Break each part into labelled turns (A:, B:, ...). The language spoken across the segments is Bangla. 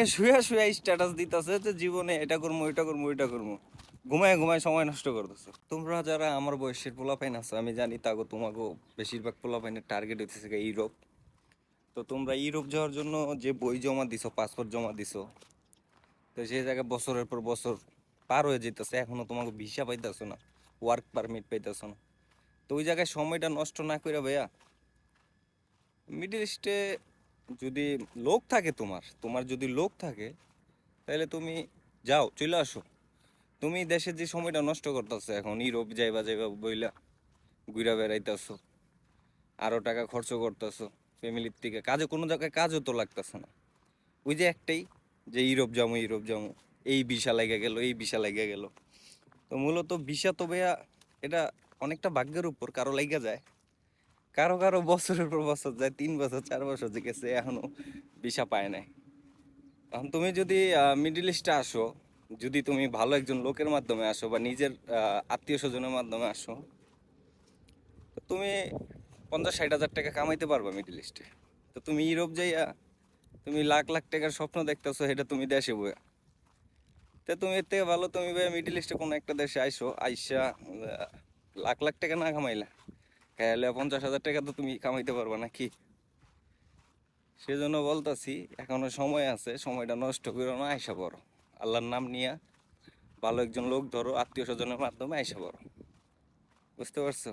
A: রুমে শুয়ে শুয়ে স্ট্যাটাস দিতেছে যে জীবনে এটা করব এটা করব ওইটা করব ঘুমায় ঘুমায় সময় নষ্ট করতেছো। তোমরা যারা আমার বয়সের পোলাপাইন আছো, আমি জানি তাগো তোমাকে বেশিরভাগ পোলাপাইনের টার্গেট হইতেছে ইউরোপ। তো তোমরা ইউরোপ যাওয়ার জন্য যে বই জমা দিছো পাসপোর্ট জমা দিছো, তো সেই জায়গায় বছরের পর বছর পার হয়ে যেতেছে এখনও তোমাকে ভিসা পাইতেছো না ওয়ার্ক পারমিট পাইতেছো না। তো ওই জায়গায় সময়টা নষ্ট না করে ভাইয়া মিডল ইস্টে যদি লোক থাকে তোমার তোমার যদি লোক থাকে, তাহলে তুমি যাও, চলে আসো। তুমি দেশের যে সময়টা নষ্ট করতেছো এখন, ইউরোপ যাইবা যাইবা বইলা ঘুরা বেড়াইতেছো আরও টাকা খরচ করতেছো ফ্যামিলির থেকে কাজে, কোনো জায়গায় কাজও তো লাগতেছে না। ওই যে একটাই, যে ইউরোপ যাব ইউরোপ যাব এই ভিসা লেগে গেল, এই ভিসা লেগে গেল। তো মূলত ভিসা তো ভাইয়া, এটা অনেকটা ভাগ্যের উপর, কারও লেগে যায়। কারও কারও বছরের পর বছর যায়, তিন বছর, চার বছর যে গেছে, এখনও ভিসা পায় নাই। এখন তুমি যদি মিডিল ইস্টে আসো, যদি তুমি ভালো একজন লোকের মাধ্যমে আসো বা নিজের আত্মীয় স্বজনের মাধ্যমে আসো তুমি পঞ্চাশ, ষাট হাজার টাকা কামাইতে পারবা মিডিল ইস্টে তো তুমি ইউরোপ যাইয়া, তুমি লাখ লাখ টাকার স্বপ্ন দেখতেছো, সেটা তুমি দেশে বইয়া। তো তুমি এর থেকে ভালো, তুমি মিডিল ইস্টে কোনো একটা দেশে আইসো, আইসা লাখ লাখ টাকা না কামাইলা। পঞ্চাশ হাজার টাকা তো তুমি কামাইতে পারবা না কি সেজন্য বলতাছি, এখনও সময় আছে, সময়টা নষ্ট করো না, আইসা পড়ো। আল্লাহর নাম নিয়ে ভালো একজন লোক ধরো, আত্মীয় স্বজনের মাধ্যমে আইসা পড়ো। বুঝতে পারছ?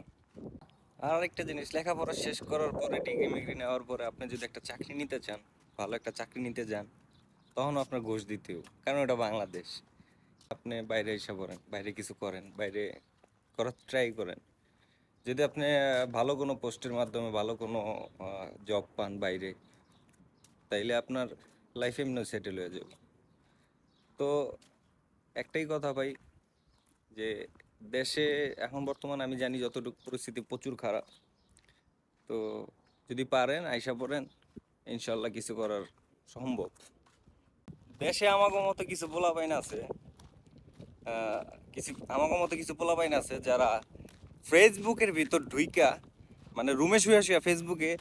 A: আর একটা জিনিস, লেখাপড়া শেষ করার পরে ডিগ্রি মিগ্রি নেওয়ার পরে আপনি যদি একটা চাকরি নিতে চান, ভালো একটা চাকরি নিতে যান, তখন আপনার ঘুষ দিতে হবে, কারণ এটা বাংলাদেশ। আপনি বাইরে এসে পড়েন, বাইরে কিছু করেন, বাইরে করার ট্রাই করেন। যদি আপনি ভালো কোনো পোস্টের মাধ্যমে ভালো কোনো জব পান বাইরে, তাইলে আপনার লাইফ এমনি সেটেল হয়ে যাবে। তো একটাই কথা ভাই, যে দেশে এখন বর্তমানে আমি জানি যতটুকু পরিস্থিতি প্রচুর খারাপ। তো যদি পারেন, আইসা পড়েন ইনশাল্লাহ কিছু করার সম্ভব। দেশে আমাকে মতো কিছু পোলা পাইন আছে কিছু আমাকে মতো কিছু পোলা পাইন আছে যারা ফেসবুকের ভিতর ঢুইকা মানে রুমে শুয়ে শুয়ে ফেসবুকে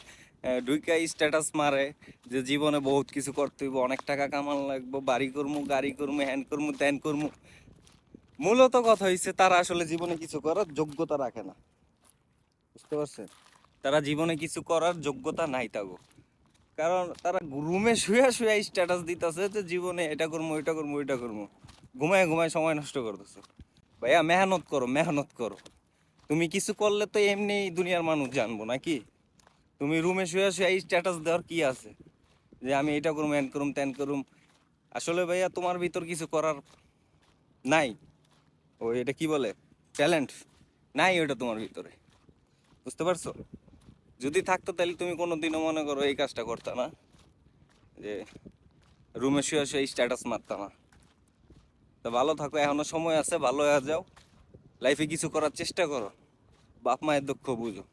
A: ঢুইকা স্ট্যাটাস মারে যে জীবনে বহুত কিছু করতে হইব, অনেক টাকা কামান লাগবো, বাড়ি করমু, গাড়ি করমু, হ্যান করমু, ত্যান করমু। মূলত কথা হইছে, তারা আসলে জীবনে কিছু করার যোগ্যতা রাখে না। বুঝতে পারছেন? তারা জীবনে কিছু করার যোগ্যতা নাই তাগো। কারণ তারা রুমে শুয়ে শুয়ে স্ট্যাটাস দিতেছে যে জীবনে এটা করব এটা করব ওইটা করব ঘুমায় ঘুমায় সময় নষ্ট করতেছে। ভাইয়া, মেহনত করো মেহনত করো। তুমি কিছু করলে তো এমনি দুনিয়ার মানুষ জানব, নাকি? তুমি রুমে শুয়ে শুয়ে এই স্ট্যাটাস দেওয়ার কি আছে? যে আমি এটা করুম, এন করুম ত্যান করুম। আসলে ভাইয়া তোমার ভিতর কিছু করার নাই। ও, এটা কি বলে? ট্যালেন্ট নাই ওটা তোমার ভিতরে। বুঝতে পারছ? যদি থাকতো তাহলে তুমি কোনো দিনও মনে করো এই কাজটা করতে না। যে রুমে শুয়ে শুয়ে স্ট্যাটাস মারতাম না। তো ভালো থাকো, এখনও সময় আছে, ভালো হয়ে যাও। লাইফে কিছু করার চেষ্টা করো। বাপ মায়ের দুঃখ বুঝো।